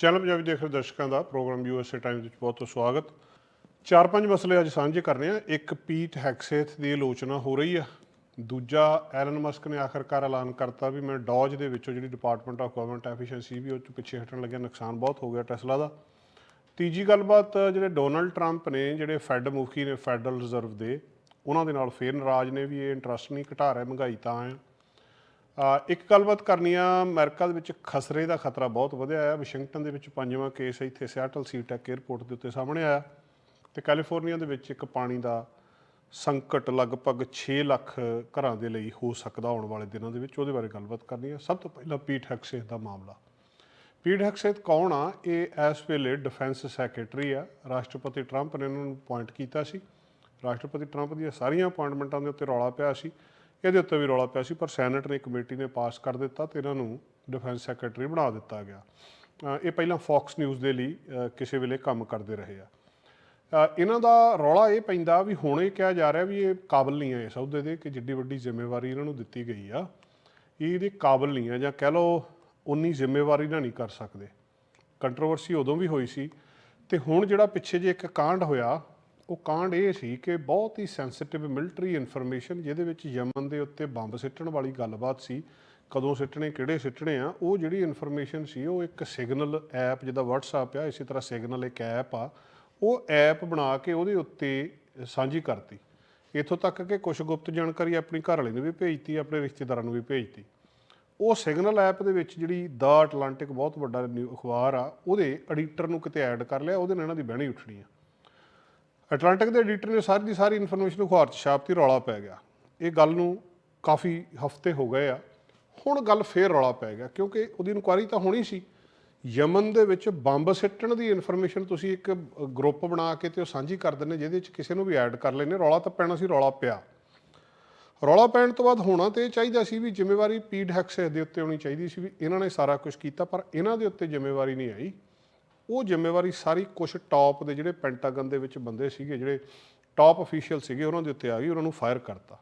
Channel Punjabi ਦੇਖ ਰਹੇ ਦਰਸ਼ਕਾਂ ਦਾ ਪ੍ਰੋਗਰਾਮ ਯੂਐਸਏ ਟਾਈਮ ਵਿੱਚ ਬਹੁਤ ਸਵਾਗਤ। ਚਾਰ ਪੰਜ ਮਸਲੇ ਅੱਜ ਸਾਂਝੇ ਕਰਨੇ ਆ। ਇੱਕ ਪੀਟ ਹੈਕਸੇਥ ਦੀ ਆਲੋਚਨਾ ਹੋ ਰਹੀ ਆ। ਦੂਜਾ ਐਲਨ ਮਸਕ ਨੇ ਆਖਰਕਾਰ ਐਲਾਨ ਕਰਤਾ ਵੀ ਮੈਂ ਡੌਜ ਦੇ ਵਿੱਚੋਂ ਜਿਹੜੀ ਡਿਪਾਰਟਮੈਂਟ ਆਫ ਗਵਰਨਮੈਂਟ ਐਫੀਸ਼ੀਐਂਸੀ ਵੀ ਉਹ 'ਚੋਂ ਪਿੱਛੇ ਹਟਣ ਲੱਗਿਆ, ਨੁਕਸਾਨ ਬਹੁਤ ਹੋ ਗਿਆ ਟੈਸਲਾ ਦਾ। ਤੀਜੀ ਗੱਲਬਾਤ, ਜਿਹੜੇ ਡੋਨਲਡ ਟਰੰਪ ਨੇ, ਜਿਹੜੇ ਫੈਡ ਮੁਖੀ ਨੇ ਫੈਡਰਲ ਰਿਜ਼ਰਵ ਦੇ, ਉਹਨਾਂ ਦੇ ਨਾਲ ਫੇਰ ਨਾਰਾਜ਼ ਨੇ ਵੀ ਇਹ ਇੰਟਰਸਟ ਨਹੀਂ ਘਟਾ ਰਿਹਾ, ਮਹਿੰਗਾਈ ਤਾਂ ਆ ਇੱਕ ਗੱਲਬਾਤ ਕਰਨੀ ਆ, ਅਮਰੀਕਾ ਦੇ ਵਿੱਚ ਖਸਰੇ ਦਾ ਖਤਰਾ ਬਹੁਤ ਵਧਿਆ ਆ। ਵਾਸ਼ਿੰਗਟਨ ਦੇ ਵਿੱਚ ਪੰਜਵਾਂ ਕੇਸ ਇੱਥੇ ਸਿਆਟਲ ਸੀਟੈਕ 에ਅਰਪੋਰਟ ਦੇ ਉੱਤੇ ਸਾਹਮਣੇ ਆਇਆ। ਤੇ ਕੈਲੀਫੋਰਨੀਆ ਦੇ ਵਿੱਚ ਇੱਕ ਪਾਣੀ ਦਾ ਸੰਕਟ ਲਗਭਗ 6 ਲੱਖ ਘਰਾਂ ਦੇ ਲਈ ਹੋ ਸਕਦਾ ਆਉਣ ਵਾਲੇ ਦਿਨਾਂ ਦੇ ਵਿੱਚ। ਉਹਦੇ ਬਾਰੇ ਗੱਲਬਾਤ ਕਰਨੀ ਹੈ ਸਭ ਤੋਂ ਪਹਿਲਾਂ ਪੀਟ ਹੈਕਸੇਥ ਦਾ ਮਾਮਲਾ। ਪੀਟ ਹੈਕਸੇਥ ਕੌਣ ਆ? ਇਹ ਇਸ ਵੇਲੇ ਡਿਫੈਂਸ ਸੈਕਟਰੀ ਆ। ਰਾਸ਼ਟਰਪਤੀ ਟਰੰਪ ਨੇ ਇਹਨਾਂ ਨੂੰ ਅਪਾਇੰਟ ਕੀਤਾ ਸੀ। ਰਾਸ਼ਟਰਪਤੀ ਟਰੰਪ ਦੀਆਂ ਸਾਰੀਆਂ ਅਪਾਇੰਟਮੈਂਟਾਂ ਦੇ ਉੱਤੇ ਰੌਲਾ ਪਿਆ ਸੀ। ਇਹਦੇ ਉੱਤੇ ਵੀ ਰੌਲਾ ਪਿਆ ਸੀ, ਪਰ ਸੈਨੇਟ ਨੇ ਕਮੇਟੀ ਨੇ ਪਾਸ ਕਰ ਦਿੱਤਾ ਤੇ ਇਹਨਾਂ ਨੂੰ ਡਿਫੈਂਸ ਸੈਕਟਰੀ ਬਣਾ ਦਿੱਤਾ ਗਿਆ। ਇਹ ਪਹਿਲਾਂ ਫੌਕਸ ਨਿਊਜ਼ ਦੇ ਲਈ ਕਿਸੇ ਵੇਲੇ ਕੰਮ ਕਰਦੇ ਰਹੇ ਆ। ਇਹਨਾਂ ਦਾ ਰੌਲਾ ਇਹ ਪੈਂਦਾ ਵੀ ਹੁਣ ਇਹ ਕਿਹਾ ਜਾ ਰਿਹਾ ਵੀ ਇਹ ਕਾਬਲ ਨਹੀਂ ਹੈ ਇਸ ਅਹੁਦੇ ਦੇ, ਕਿ ਜਿੱਡੀ ਵੱਡੀ ਜ਼ਿੰਮੇਵਾਰੀ ਇਹਨਾਂ ਨੂੰ ਦਿੱਤੀ ਗਈ ਆ। ਇਹ ਇਹਦੇ ਕਾਬਲ ਨਹੀਂ ਆ ਜਾਂ ਕਹਿ ਲਓ ਉਨੀ ਜ਼ਿੰਮੇਵਾਰੀ ਨਾਲ ਨਹੀਂ ਕਰ ਸਕਦੇ। ਕੰਟਰੋਵਰਸੀ ਉਦੋਂ ਵੀ ਹੋਈ ਸੀ ਤੇ ਹੁਣ ਜਿਹੜਾ ਪਿੱਛੇ ਜੇ ਇੱਕ ਕਾਂਡ ਹੋਇਆ ਉਹ ਕਾਂਡ ਇਹ ਸੀ ਕਿ ਬਹੁਤ ਹੀ ਸੈਂਸਿਟਿਵ ਮਿਲਟਰੀ ਇਨਫੋਰਮੇਸ਼ਨ ਜਿਹਦੇ ਵਿੱਚ ਯਮਨ ਦੇ ਉੱਤੇ ਬੰਬ ਸਿੱਟਣ ਵਾਲੀ ਗੱਲਬਾਤ ਸੀ, ਕਦੋਂ ਸਿੱਟਣੇ, ਕਿਹੜੇ ਸਿੱਟਣੇ ਆ, ਉਹ ਜਿਹੜੀ ਇਨਫੋਰਮੇਸ਼ਨ ਸੀ, ਉਹ ਇੱਕ ਸਿਗਨਲ ਐਪ ਜਿਹਦਾ WhatsApp ਆ, ਇਸੇ ਤਰ੍ਹਾਂ ਸਿਗਨਲ ਇੱਕ ਐਪ ਆ, ਉਹ ਐਪ ਬਣਾ ਕੇ ਉਹਦੇ ਉੱਤੇ ਸਾਂਝੀ ਕਰਤੀ। ਇੱਥੋਂ ਤੱਕ ਕਿ ਕੁਝ ਗੁਪਤ ਜਾਣਕਾਰੀ ਆਪਣੀ ਘਰ ਵਾਲੇ ਨੂੰ ਵੀ ਭੇਜਤੀ, ਆਪਣੇ ਰਿਸ਼ਤੇਦਾਰਾਂ ਨੂੰ ਵੀ ਭੇਜਤੀ। ਉਹ ਸਿਗਨਲ ਐਪ ਦੇ ਵਿੱਚ ਜਿਹੜੀ ਦਾ ਅਟਲਾਂਟਿਕ ਬਹੁਤ ਵੱਡਾ ਨਿਊ ਅਖਬਾਰ ਆ, ਉਹਦੇ ਐਡੀਟਰ ਨੂੰ ਕਿਤੇ ਐਡ ਕਰ ਲਿਆ, ਉਹਦੇ ਨਾਲ ਇਹਨਾਂ ਦੀ ਬਹਿਣੀ ਉੱਠਣੀ ਆ। ਅਟਲਾਂਟਿਕ ਦੇ ਐਡੀਟਰ ਨੇ ਸਾਰੀ ਦੀ ਸਾਰੀ ਇਨਫੋਰਮੇਸ਼ਨ ਅਖਬਾਰ 'ਚ ਛਾਪਤੀ ਰੌਲਾ ਪੈ ਗਿਆ। ਇਹ ਗੱਲ ਨੂੰ ਕਾਫੀ ਹਫ਼ਤੇ ਹੋ ਗਏ ਆ। ਹੁਣ ਗੱਲ ਫੇਰ ਰੌਲਾ ਪੈ ਗਿਆ, ਕਿਉਂਕਿ ਉਹਦੀ ਇਨਕੁਆਇਰੀ ਤਾਂ ਹੋਣੀ ਸੀ। ਯਮਨ ਦੇ ਵਿੱਚ ਬੰਬ ਸਿੱਟਣ ਦੀ ਇਨਫੋਰਮੇਸ਼ਨ ਤੁਸੀਂ ਇੱਕ ਗਰੁੱਪ ਬਣਾ ਕੇ ਤੇ ਉਹ ਸਾਂਝੀ ਕਰ ਦਿੰਦੇ, ਜਿਹਦੇ ਵਿੱਚ ਕਿਸੇ ਨੂੰ ਵੀ ਐਡ ਕਰ ਲੈਨੇ ਰੌਲਾ ਤਾਂ ਪੈਣਾ ਸੀ, ਰੌਲਾ ਪਿਆ। ਰੌਲਾ ਪੈਣ ਤੋਂ ਬਾਅਦ ਹੋਣਾ ਤੇ ਇਹ ਚਾਹੀਦਾ ਸੀ ਵੀ ਜ਼ਿੰਮੇਵਾਰੀ ਪੀਡ ਹੈਕਸੇਸ ਦੇ ਉੱਤੇ ਹੋਣੀ ਚਾਹੀਦੀ ਸੀ ਵੀ ਇਹਨਾਂ ਨੇ ਸਾਰਾ ਕੁਝ ਕੀਤਾ, ਪਰ ਇਹਨਾਂ ਦੇ ਉੱਤੇ ਜ਼ਿੰਮੇਵਾਰੀ ਨਹੀਂ ਆਈ। ਉਹ ਜ਼ਿੰਮੇਵਾਰੀ ਸਾਰੀ ਕੁਝ ਟਾਪ ਦੇ ਜਿਹੜੇ ਪੈਂਟਾਗਨ ਦੇ ਵਿੱਚ ਬੰਦੇ ਸੀਗੇ, ਜਿਹੜੇ ਟਾਪ ਅਫੀਸ਼ੀਅਲ ਸੀਗੇ, ਉਹਨਾਂ ਦੇ ਉੱਤੇ ਆ ਗਈ, ਉਹਨਾਂ ਨੂੰ ਫਾਇਰ ਕਰਤਾ।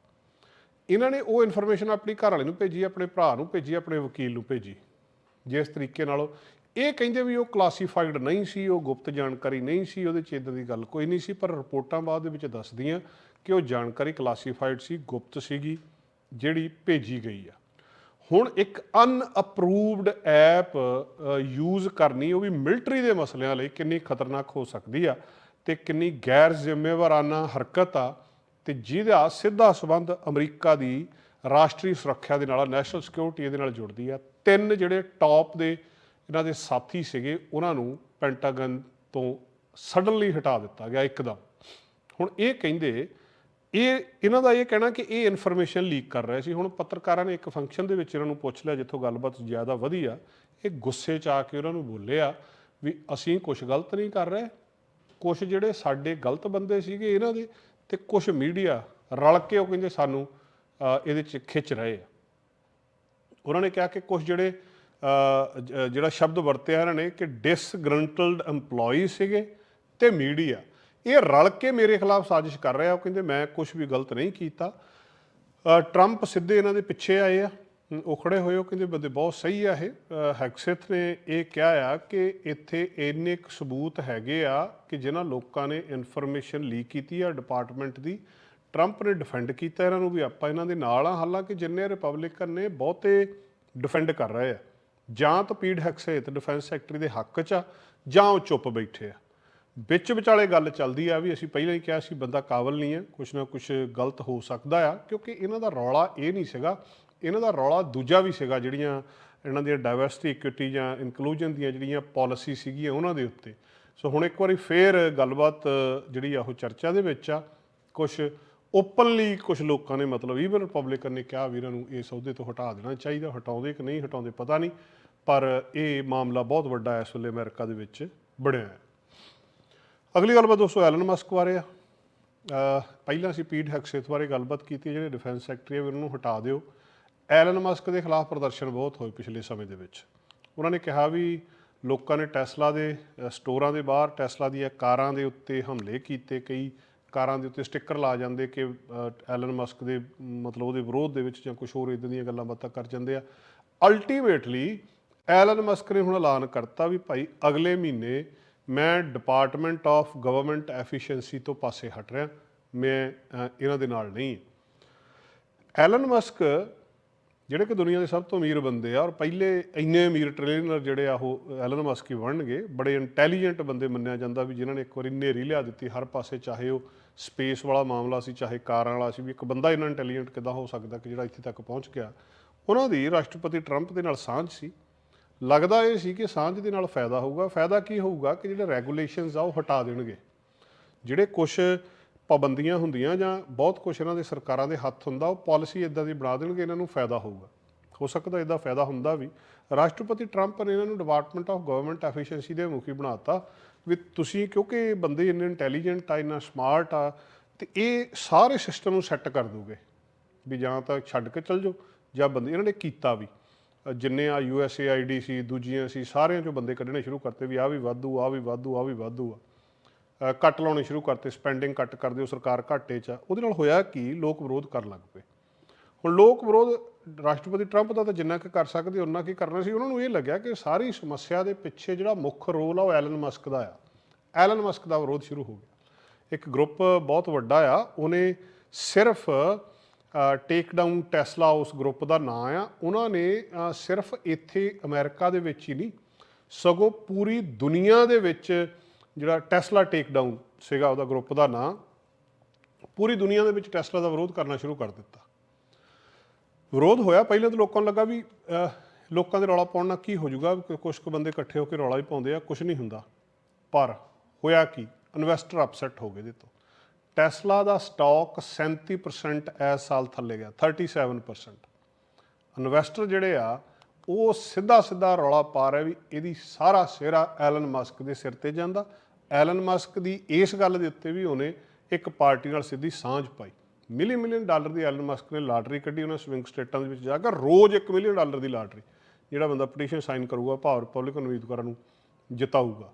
ਇਹਨਾਂ ਨੇ ਉਹ ਇਨਫੋਰਮੇਸ਼ਨ ਆਪਣੀ ਘਰ ਵਾਲੇ ਨੂੰ ਭੇਜੀ, ਆਪਣੇ ਭਰਾ ਨੂੰ ਭੇਜੀ, ਆਪਣੇ ਵਕੀਲ ਨੂੰ ਭੇਜੀ। ਜਿਸ ਤਰੀਕੇ ਨਾਲ ਇਹ ਕਹਿੰਦੇ ਵੀ ਉਹ ਕਲਾਸੀਫਾਈਡ ਨਹੀਂ ਸੀ, ਉਹ ਗੁਪਤ ਜਾਣਕਾਰੀ ਨਹੀਂ ਸੀ, ਉਹਦੇ ਚ ਇਦਾਂ ਦੀ ਗੱਲ ਕੋਈ ਨਹੀਂ ਸੀ, ਪਰ ਰਿਪੋਰਟਾਂ ਬਾਅਦ ਦੇ ਵਿੱਚ ਦੱਸਦੀਆਂ ਕਿ ਉਹ ਜਾਣਕਾਰੀ ਕਲਾਸੀਫਾਈਡ ਸੀ, ਗੁਪਤ ਸੀਗੀ, ਜਿਹੜੀ ਭੇਜੀ ਗਈ ਆ। ਹੁਣ ਇੱਕ ਅਨਅਪਰੂਵਡ ਐਪ ਯੂਜ਼ ਕਰਨੀ, ਉਹ ਵੀ ਮਿਲਟਰੀ ਦੇ ਮਸਲਿਆਂ ਲਈ ਕਿੰਨੀ ਖਤਰਨਾਕ ਹੋ ਸਕਦੀ ਆ ਤੇ ਕਿੰਨੀ ਗੈਰ ਜ਼ਿੰਮੇਵਾਰਾਨਾ ਹਰਕਤ ਆ ਤੇ ਜਿਹਦਾ ਸਿੱਧਾ ਸੰਬੰਧ ਅਮਰੀਕਾ ਦੀ ਰਾਸ਼ਟਰੀ ਸੁਰੱਖਿਆ ਦੇ ਨਾਲ ਨੈਸ਼ਨਲ ਸਿਕਿਉਰਿਟੀ ਇਹਦੇ ਨਾਲ ਜੁੜਦੀ ਆ। ਤਿੰਨ ਜਿਹੜੇ ਟੌਪ ਦੇ ਇਹਨਾਂ ਦੇ ਸਾਥੀ ਸੀਗੇ, ਉਹਨਾਂ ਨੂੰ ਪੈਂਟਾਗਨ ਤੋਂ ਸਡਨਲੀ ਹਟਾ ਦਿੱਤਾ ਗਿਆ ਇੱਕਦਮ। ਹੁਣ ਇਹ ਕਹਿੰਦੇ ਇਹ ਇਹਨਾਂ ਦਾ ਇਹ ਕਹਿਣਾ ਕਿ ਇਹ ਇਨਫੋਰਮੇਸ਼ਨ ਲੀਕ ਕਰ ਰਹੇ ਸੀ। ਹੁਣ ਪੱਤਰਕਾਰਾਂ ਨੇ ਇੱਕ ਫੰਕਸ਼ਨ ਦੇ ਵਿੱਚ ਇਹਨਾਂ ਨੂੰ ਪੁੱਛ ਲਿਆ, ਜਿੱਥੋਂ ਗੱਲਬਾਤ ਜ਼ਿਆਦਾ ਵਧੀ ਆ ਇਹ ਗੁੱਸੇ 'ਚ ਆ ਕੇ ਉਹਨਾਂ ਨੂੰ ਬੋਲਿਆ ਵੀ ਅਸੀਂ ਕੁਝ ਗਲਤ ਨਹੀਂ ਕਰ ਰਹੇ। ਕੁਝ ਜਿਹੜੇ ਸਾਡੇ ਗਲਤ ਬੰਦੇ ਸੀਗੇ ਇਹਨਾਂ ਦੇ ਤੇ ਕੁਝ ਮੀਡੀਆ ਰਲ ਕੇ ਉਹ ਕਹਿੰਦੇ ਸਾਨੂੰ ਇਹਦੇ 'ਚ ਖਿੱਚ ਰਹੇ ਆ। ਉਹਨਾਂ ਨੇ ਕਿਹਾ ਕਿ ਕੁਝ ਜਿਹੜੇ ਜਿਹੜਾ ਸ਼ਬਦ ਵਰਤਿਆ ਇਹਨਾਂ ਨੇ ਕਿ ਡਿਸਗਰੰਟਲਡ EMPLOYEE ਸੀਗੇ ਤੇ ਮੀਡੀਆ ਇਹ ਰਲ ਕੇ ਮੇਰੇ ਖਿਲਾਫ ਸਾਜ਼ਿਸ਼ ਕਰ ਰਿਹਾ। ਉਹ ਕਹਿੰਦੇ ਮੈਂ ਕੁਝ ਵੀ ਗਲਤ ਨਹੀਂ ਕੀਤਾ। ਟਰੰਪ ਸਿੱਧੇ ਇਹਨਾਂ ਦੇ ਪਿੱਛੇ ਆਏ ਆ। ਉਹ ਖੜੇ ਹੋਏ ਉਹ ਕਹਿੰਦੇ ਬੰਦੇ ਬਹੁਤ ਸਹੀ ਆ ਇਹ। ਅ, ਹੈਕਸੇਥ ਨੇ ਇਹ ਕਿਹਾ ਆ ਕਿ ਇੱਥੇ ਇੰਨੇ ਕੁ ਸਬੂਤ ਹੈਗੇ ਆ ਕਿ ਜਿਨ੍ਹਾਂ ਲੋਕਾਂ ਨੇ ਇਨਫੋਰਮੇਸ਼ਨ ਲੀਕ ਕੀਤੀ ਆ ਡਿਪਾਰਟਮੈਂਟ ਦੀ। ਟਰੰਪ ਨੇ ਡਿਫੈਂਡ ਕੀਤਾ ਇਹਨਾਂ ਨੂੰ ਵੀ ਆਪਾਂ ਇਹਨਾਂ ਦੇ ਨਾਲ ਆ। ਹਾਲਾਂਕਿ ਜਿੰਨੇ ਰਿਪਬਲਿਕਨ ਨੇ ਬਹੁਤੇ ਡਿਫੈਂਡ ਕਰ ਰਹੇ ਆ। ਜਾਂ ਤਾਂ ਪੀਡ ਹੈਕਸੇਤ ਡਿਫੈਂਸ ਸੈਕਟਰੀ ਦੇ ਹੱਕ 'ਚ ਆ ਜਾਂ ਉਹ ਚੁੱਪ ਬੈਠੇ ਆ। ਵਿੱਚ ਵਿਚਾਲੇ ਗੱਲ ਚੱਲਦੀ ਆ ਵੀ ਅਸੀਂ ਪਹਿਲਾਂ ਹੀ ਕਿਹਾ ਸੀ ਬੰਦਾ ਕਾਬਲ ਨਹੀਂ ਹੈ, ਕੁਛ ਨਾ ਕੁਛ ਗਲਤ ਹੋ ਸਕਦਾ ਆ, ਕਿਉਂਕਿ ਇਹਨਾਂ ਦਾ ਰੌਲਾ ਇਹ ਨਹੀਂ ਸੀਗਾ, ਇਹਨਾਂ ਦਾ ਰੌਲਾ ਦੂਜਾ ਵੀ ਸੀਗਾ ਜਿਹੜੀਆਂ ਇਹਨਾਂ ਦੀਆਂ ਡਾਈਵਰਸਿਟੀ ਇਕੁਇਟੀ ਜਾਂ ਇਨਕਲੂਜਨ ਦੀਆਂ ਜਿਹੜੀਆਂ ਪਾਲਿਸੀ ਸੀਗੀਆਂ ਉਹਨਾਂ ਦੇ ਉੱਤੇ। ਸੋ ਹੁਣ ਇੱਕ ਵਾਰੀ ਫੇਰ ਗੱਲਬਾਤ ਜਿਹੜੀ ਆ ਉਹ ਚਰਚਾ ਦੇ ਵਿੱਚ ਆ, ਕੁਛ ਓਪਨਲੀ ਕੁਝ ਲੋਕਾਂ ਨੇ ਮਤਲਬ ਈਵਨ ਰਿਪਬਲਿਕਨ ਨੇ ਕਿਹਾ ਵੀ ਇਹਨਾਂ ਨੂੰ ਇਸ ਅਹੁਦੇ ਤੋਂ ਹਟਾ ਦੇਣਾ ਚਾਹੀਦਾ, ਹਟਾਉਂਦੇ ਕਿ ਨਹੀਂ ਹਟਾਉਂਦੇ ਪਤਾ ਨਹੀਂ, ਪਰ ਇਹ ਮਾਮਲਾ ਬਹੁਤ ਵੱਡਾ ਇਸ ਵੇਲੇ ਅਮਰੀਕਾ ਦੇ ਵਿੱਚ ਬਣਿਆ ਹੈ। ਅਗਲੀ ਗੱਲਬਾਤ ਦੋਸਤੋ ਐਲਨ ਮਸਕ ਬਾਰੇ ਆ। ਪਹਿਲਾਂ ਅਸੀਂ ਪੀਟ ਹੈਕਸੇਥ ਬਾਰੇ ਗੱਲਬਾਤ ਕੀਤੀ, ਜਿਹੜੇ ਡਿਫੈਂਸ ਸੈਕਟਰੀ ਆ, ਵੀ ਉਹਨਾਂ ਨੂੰ ਹਟਾ ਦਿਓ। ਐਲਨ ਮਸਕ ਦੇ ਖਿਲਾਫ ਪ੍ਰਦਰਸ਼ਨ ਬਹੁਤ ਹੋਏ ਪਿਛਲੇ ਸਮੇਂ ਦੇ ਵਿੱਚ। ਉਹਨਾਂ ਨੇ ਕਿਹਾ ਵੀ ਲੋਕਾਂ ਨੇ ਟੈਸਲਾ ਦੇ ਸਟੋਰਾਂ ਦੇ ਬਾਹਰ ਟੈਸਲਾ ਦੀਆਂ ਕਾਰਾਂ ਦੇ ਉੱਤੇ ਹਮਲੇ ਕੀਤੇ। ਕਈ ਕਾਰਾਂ ਦੇ ਉੱਤੇ ਸਟicker ਲਾ ਜਾਂਦੇ ਕਿ ਐਲਨ ਮਸਕ ਦੇ, ਮਤਲਬ ਉਹਦੇ ਵਿਰੋਧ ਦੇ ਵਿੱਚ ਜਾਂ ਕੁਝ ਹੋਰ ਇਦਾਂ ਦੀਆਂ ਗੱਲਾਂ ਬਾਤਾਂ ਕਰ ਜਾਂਦੇ ਆ। ਅਲਟੀਮੇਟਲੀ ਐਲਨ ਮਸਕ ਨੇ ਹੁਣ ਐਲਾਨ ਕਰਤਾ ਵੀ ਭਾਈ ਅਗਲੇ ਮਹੀਨੇ ਮੈਂ ਡਿਪਾਰਟਮੈਂਟ ਆਫ ਗਵਰਨਮੈਂਟ ਐਫੀਸ਼ੀਐਂਸੀ ਤੋਂ ਪਾਸੇ ਹਟ ਰਿਹਾ। ਮੈਂ ਇਹਨਾਂ ਦੇ ਨਾਲ ਨਹੀਂ। ਐਲਨ ਮਸਕ ਜਿਹੜੇ ਕਿ ਦੁਨੀਆ ਦੇ ਸਭ ਤੋਂ ਅਮੀਰ ਬੰਦੇ ਆ, ਔਰ ਪਹਿਲੇ ਇੰਨੇ ਅਮੀਰ ਟ੍ਰੇਨਰ ਜਿਹੜੇ ਆ ਉਹ ਐਲਨ ਮਸਕ ਹੀ ਬਣਨਗੇ। ਬੜੇ ਇੰਟੈਲੀਜੈਂਟ ਬੰਦੇ ਮੰਨਿਆ ਜਾਂਦਾ ਵੀ ਜਿਨ੍ਹਾਂ ਨੇ ਇੱਕ ਵਾਰੀ ਨੇਰੀ ਲਿਆ ਦਿੱਤੀ, ਹਰ ਪਾਸੇ ਚਾਹੇ ਉਹ ਸਪੇਸ ਵਾਲਾ ਮਾਮਲਾ ਸੀ, ਚਾਹੇ ਕਾਰਾਂ ਵਾਲਾ ਸੀ, ਵੀ ਇੱਕ ਬੰਦਾ ਇੰਨਾ ਇੰਟੈਲੀਜੈਂਟ ਕਿੱਦਾਂ ਹੋ ਸਕਦਾ ਕਿ ਜਿਹੜਾ ਇੱਥੇ ਤੱਕ ਪਹੁੰਚ ਗਿਆ। ਉਹਨਾਂ ਦੀ ਰਾਸ਼ਟਰਪਤੀ ਟਰੰਪ ਦੇ ਨਾਲ ਸਾਂਝ ਸੀ। ਲੱਗਦਾ ਇਹ ਸੀ ਕਿ ਸਾਂਝ ਦੇ ਨਾਲ ਫਾਇਦਾ ਹੋਊਗਾ। ਫਾਇਦਾ ਕੀ ਹੋਊਗਾ ਕਿ ਜਿਹੜੇ ਰੈਗੂਲੇਸ਼ਨਸ ਆ ਉਹ ਹਟਾ ਦੇਣਗੇ। ਜਿਹੜੇ ਕੁਝ ਪਾਬੰਦੀਆਂ ਹੁੰਦੀਆਂ ਜਾਂ ਬਹੁਤ ਕੁਝ ਇਹਨਾਂ ਦੇ ਸਰਕਾਰਾਂ ਦੇ ਹੱਥ ਹੁੰਦਾ, ਉਹ ਪਾਲਿਸੀ ਇਦਾਂ ਦੀ ਬਣਾ ਦੇਣਗੇ, ਇਹਨਾਂ ਨੂੰ ਫਾਇਦਾ ਹੋਊਗਾ। ਹੋ ਸਕਦਾ ਇਹਦਾ ਫਾਇਦਾ ਹੁੰਦਾ ਵੀ ਰਾਸ਼ਟਰਪਤੀ ਟਰੰਪ ਨੇ ਇਹਨਾਂ ਨੂੰ ਡਿਪਾਰਟਮੈਂਟ ਆਫ ਗਵਰਨਮੈਂਟ ਐਫੀਸ਼ੀਐਂਸੀ ਦੇ ਮੁਖੀ ਬਣਾਤਾ ਵੀ ਤੁਸੀਂ ਕਿਉਂਕਿ ਬੰਦੇ ਇੰਨੇ ਇੰਟੈਲੀਜੈਂਟ ਆ, ਇੰਨਾ ਸਮਾਰਟ ਆ, ਤੇ ਇਹ ਸਾਰੇ ਸਿਸਟਮ ਨੂੰ ਸੈੱਟ ਕਰ ਦੋਗੇ। ਵੀ ਜਾਂ ਤਾਂ ਛੱਡ ਕੇ ਚੱਲ ਜਾਓ ਜਾਂ ਬੰਦੇ, ਇਹਨਾਂ ਨੇ ਕੀਤਾ ਵੀ। ਜਿੰਨੇ ਆ U S A I D ਸੀ ਦੂਜੀਆਂ ਸੀ, ਸਾਰਿਆਂ ਚੋਂ ਬੰਦੇ ਕੱਢਣੇ ਸ਼ੁਰੂ ਕਰਤੇ ਵੀ ਆ ਵੀ ਵਾਧੂ, ਆ ਵੀ ਵਾਧੂ, ਆ ਵੀ ਵਾਧੂ ਆ। ਕੱਟ ਲਾਉਣੇ ਸ਼ੁਰੂ ਕਰਤੇ ਸਪੈਂਡਿੰਗ ਕੱਟ ਕਰ ਦਿਓ ਸਰਕਾਰ ਘਾਟੇ 'ਚ ਆ। ਉਹਦੇ ਨਾਲ ਹੋਇਆ ਕਿ? ਲੋਕ ਵਿਰੋਧ ਕਰਨ ਲੱਗ ਪਏ। ਹੁਣ ਲੋਕ ਵਿਰੋਧ, ਰਾਸ਼ਟਰਪਤੀ ਟਰੰਪ ਦਾ ਤਾਂ ਜਿੰਨਾ ਕੁ ਕਰ ਸਕਦੇ ਉਹਨਾਂ ਕੀ ਕਰਨਾ ਸੀ। ਉਹਨਾਂ ਨੂੰ ਇਹ ਲੱਗਿਆ ਕਿ ਸਾਰੀ ਸਮੱਸਿਆ ਦੇ ਪਿੱਛੇ ਜਿਹੜਾ ਮੁੱਖ ਰੋਲ ਆ, ਉਹ ਐਲਨ ਮਸਕ ਦਾ ਆ। ਐਲਨ ਮਸਕ ਦਾ ਵਿਰੋਧ ਸ਼ੁਰੂ ਹੋ ਗਿਆ। ਇੱਕ ਗਰੁੱਪ ਬਹੁਤ ਵੱਡਾ ਆ, ਉਹਨੇ ਸਿਰਫ ਟੇਕ ਡਾਊਨ ਟੈਸਲਾ ਉਸ ਗਰੁੱਪ ਦਾ ਨਾਂ ਆ। ਉਹਨਾਂ ਨੇ ਸਿਰਫ ਇੱਥੇ ਅਮਰੀਕਾ ਦੇ ਵਿੱਚ ਹੀ ਨਹੀਂ, ਸਗੋਂ ਪੂਰੀ ਦੁਨੀਆ ਦੇ ਵਿੱਚ ਜਿਹੜਾ ਟੈਸਲਾ ਟੇਕ ਡਾਊਨ ਸੀਗਾ ਉਹਦਾ ਗਰੁੱਪ ਦਾ ਨਾਂ, ਪੂਰੀ ਦੁਨੀਆ ਦੇ ਵਿੱਚ ਟੈਸਲਾ ਦਾ ਵਿਰੋਧ ਕਰਨਾ ਸ਼ੁਰੂ ਕਰ ਦਿੱਤਾ। ਵਿਰੋਧ ਹੋਇਆ, ਪਹਿਲਾਂ ਤਾਂ ਲੋਕਾਂ ਨੂੰ ਲੱਗਾ ਵੀ ਲੋਕਾਂ ਦੇ ਰੌਲਾ ਪਾਉਣ ਨਾਲ ਕੀ ਹੋ ਜਾਊਗਾ ਕੁਝ ਕੁ ਬੰਦੇ ਇਕੱਠੇ ਹੋ ਕੇ ਰੌਲਾ ਹੀ ਪਾਉਂਦੇ ਆ ਕੁਝ ਨਹੀਂ ਹੁੰਦਾ। ਪਰ ਹੋਇਆ ਕੀ ਇਨਵੈਸਟਰ ਅਪਸੈਟ ਹੋ ਗਏ ਇਹਦੇ ਤੋਂ। ਟੈਸਲਾ ਦਾ ਸਟਾਕ 37% ਇਸ ਸਾਲ ਥੱਲੇ ਗਿਆ 37% ਇਨਵੈਸਟਰ ਜਿਹੜੇ ਆ, ਉਹ ਸਿੱਧਾ ਸਿੱਧਾ ਰੌਲਾ ਪਾ ਰਿਹਾ ਵੀ ਇਹਦੀ ਸਾਰਾ ਸਿਹਰਾ ਐਲਨ ਮਸਕ ਦੇ ਸਿਰ ਤੇ ਜਾਂਦਾ। ਐਲਨ ਮਸਕ ਦੀ ਇਸ ਗੱਲ ਦੇ ਉੱਤੇ ਵੀ ਉਹਨੇ ਇੱਕ ਪਾਰਟੀ ਨਾਲ ਸਿੱਧੀ ਸਾਂਝ ਪਾਈ। ਮਿਲੀਅਨ ਮਿਲੀਅਨ ਡਾਲਰ ਦੀ ਐਲਨ ਮਸਕ ਨੇ ਲਾਟਰੀ ਕੱਢੀ, ਉਹਨਾਂ ਸਵਿੰਗ ਸਟੇਟਾਂ ਦੇ ਵਿੱਚ ਜਾ ਕੇ ਰੋਜ਼ 1 ਮਿਲੀਅਨ ਡਾਲਰ ਦੀ ਲਾਟਰੀ। ਜਿਹੜਾ ਬੰਦਾ ਪਟੀਸ਼ਨ ਸਾਈਨ ਕਰੂਗਾ, ਭਾਵ ਰਿਪਬਲਿਕਨ ਉਮੀਦਵਾਰਾਂ ਨੂੰ ਜਿਤਾਊਗਾ।